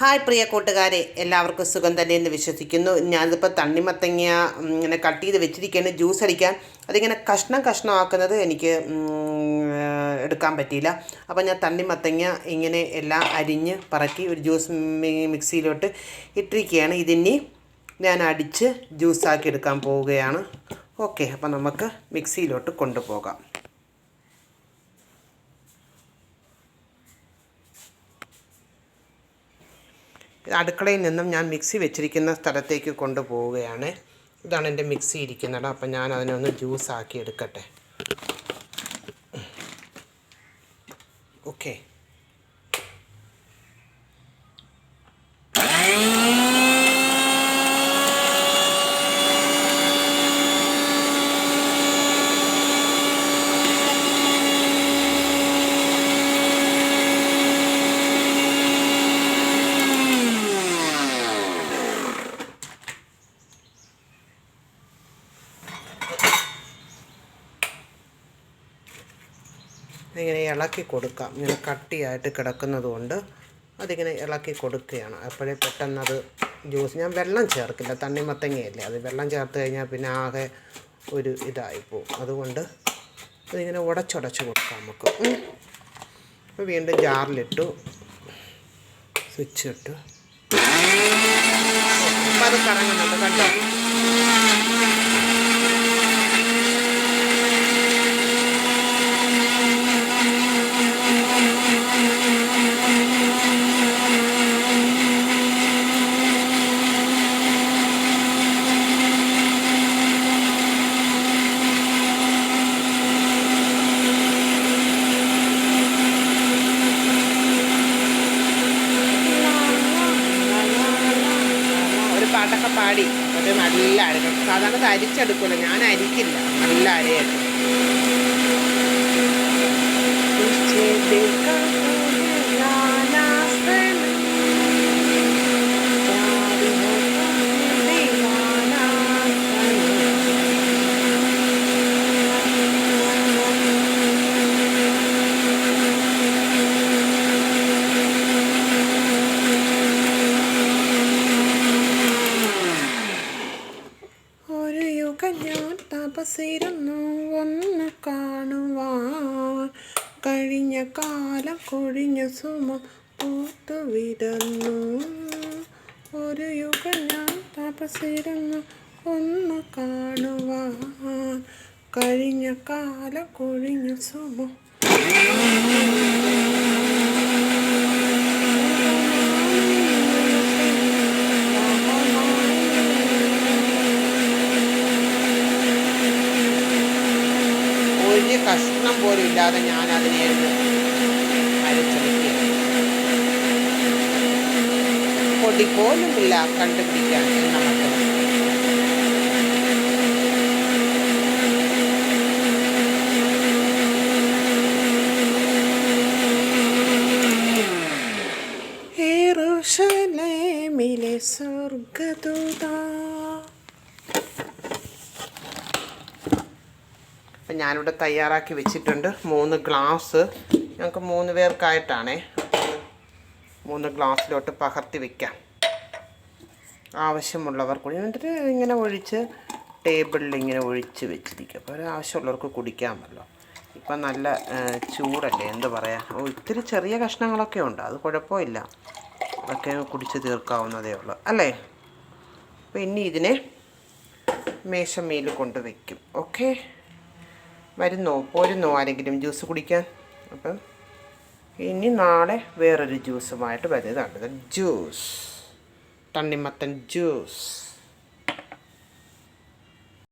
Hi പ്രിയ കൂട്ടുകാരെ എല്ലാവർക്കും സുഖം തന്നെ എന്ന് വിശ്വസിക്കുന്നു. ഞാനിതിപ്പോൾ തണ്ണിമത്തങ്ങ ഇങ്ങനെ കട്ട് ചെയ്ത് വെച്ചിരിക്കുകയാണ് ജ്യൂസ് അടിക്കാൻ. അതിങ്ങനെ കഷ്ണം കഷ്ണമാക്കുന്നത് എനിക്ക് എടുക്കാൻ പറ്റിയില്ല. അപ്പോൾ ഞാൻ തണ്ണിമത്തങ്ങ ഇങ്ങനെ എല്ലാം അരിഞ്ഞ് പറക്കി ഒരു ജ്യൂസ് മിക്സിയിലോട്ട് ഇട്ടിരിക്കുകയാണ്. ഇതിനി ഞാൻ അടിച്ച് ജ്യൂസാക്കി എടുക്കാൻ പോവുകയാണ്. ഓക്കെ അപ്പോൾ നമുക്ക് മിക്സിയിലോട്ട് കൊണ്ടുപോകാം. അടുക്കളയിൽ നിന്നും ഞാൻ മിക്സി വെച്ചിരിക്കുന്ന സ്ഥലത്തേക്ക് കൊണ്ടുപോവുകയാണ്. ഇതാണ് എന്റെ മിക്സി ഇരിക്കുന്നത്. അപ്പം ഞാൻ അതിനെ ഒന്ന് ജ്യൂസ് ആക്കി എടുക്കട്ടെ ഓക്കെ. ഇങ്ങനെ ഇളക്കി കൊടുക്കാം. ഇങ്ങനെ കട്ടിയായിട്ട് കിടക്കുന്നത് കൊണ്ട് അതിങ്ങനെ ഇളക്കി കൊടുക്കുകയാണ്. അപ്പോഴേ പെട്ടെന്ന് അത് ജ്യൂസ് ഞാൻ വെള്ളം ചേർക്കില്ല. തണ്ണിമത്തങ്ങയല്ലേ അത് വെള്ളം ചേർത്ത് കഴിഞ്ഞാൽ പിന്നെ ആകെ ഒരു ഇതായി പോകും. അതുകൊണ്ട് അതിങ്ങനെ ഉടച്ചുടച്ച് കൊടുക്കാം നമുക്ക്. അപ്പോൾ വീണ്ടും ജാറിലിട്ടു. സ്വിച്ച് ഇട്ടു അത് കറങ്ങുന്നുണ്ട്. കണ്ടോ ഒരു പാട്ടൊക്കെ പാടി. അത് നല്ല അരക്കും സാധാരണ അരിച്ചെടുക്കില്ല ഞാൻ അരിക്കില്ല. നല്ല അരയായിട്ട് ഒരു യുഗം തപസിരുന്നു ഒന്ന് കാണുവാൻ കഴിഞ്ഞ കാലം കൊഴിഞ്ഞ സുമ പൂത്തു വിടന്നു ഒരു യുഗം ഞാൻ തപസിരുന്നു ഒന്ന് കാണുവാൻ കഴിഞ്ഞ കാലം കൊഴിഞ്ഞ സുമ. ഒരു കഷ്ണം പോലും ഇല്ലാതെ ഞാൻ അതിനെ അരച്ചെടുക്കുക പൊടി പോലുമില്ല കണ്ടുപിടിക്കാൻ ഏറോ മക്കൾ േമിലെ സ്വർഗദൂതാ. അപ്പം ഞാനിവിടെ തയ്യാറാക്കി വെച്ചിട്ടുണ്ട് മൂന്ന് ഗ്ലാസ്. ഞങ്ങൾക്ക് മൂന്ന് പേർക്കായിട്ടാണേ. മൂന്ന് ഗ്ലാസ്സിലോട്ട് പകർത്തി വയ്ക്കാം ആവശ്യമുള്ളവർ കൂടി എന്നിട്ട് ഇങ്ങനെ ഒഴിച്ച് ടേബിളിൽ ഇങ്ങനെ ഒഴിച്ച് വെച്ചിരിക്കും. അപ്പോൾ ആവശ്യമുള്ളവർക്ക് കുടിക്കാമല്ലോ. ഇപ്പം നല്ല ചൂടല്ലേ എന്ത് പറയാ? ഓ ഇത്തിരി ചെറിയ കഷ്ണങ്ങളൊക്കെ ഉണ്ട്. അത് കുഴപ്പമില്ല. അതൊക്കെ കുടിച്ച് തീർക്കാവുന്നതേ ഉള്ളൂ. അല്ലേ? അപ്പോൾ ഇനി ഇതിനെ മേശമേൽ കൊണ്ട് വയ്ക്കും ഓക്കെ? വരുന്നോ? പോരുന്നോ ആരെങ്കിലും ജ്യൂസ് കുടിക്കാൻ? അപ്പം ഇനി നാളെ വേറൊരു ജ്യൂസുമായിട്ട് വരുന്നതാണ്. ജ്യൂസ്. തണ്ണിമത്തൻ ജ്യൂസ്.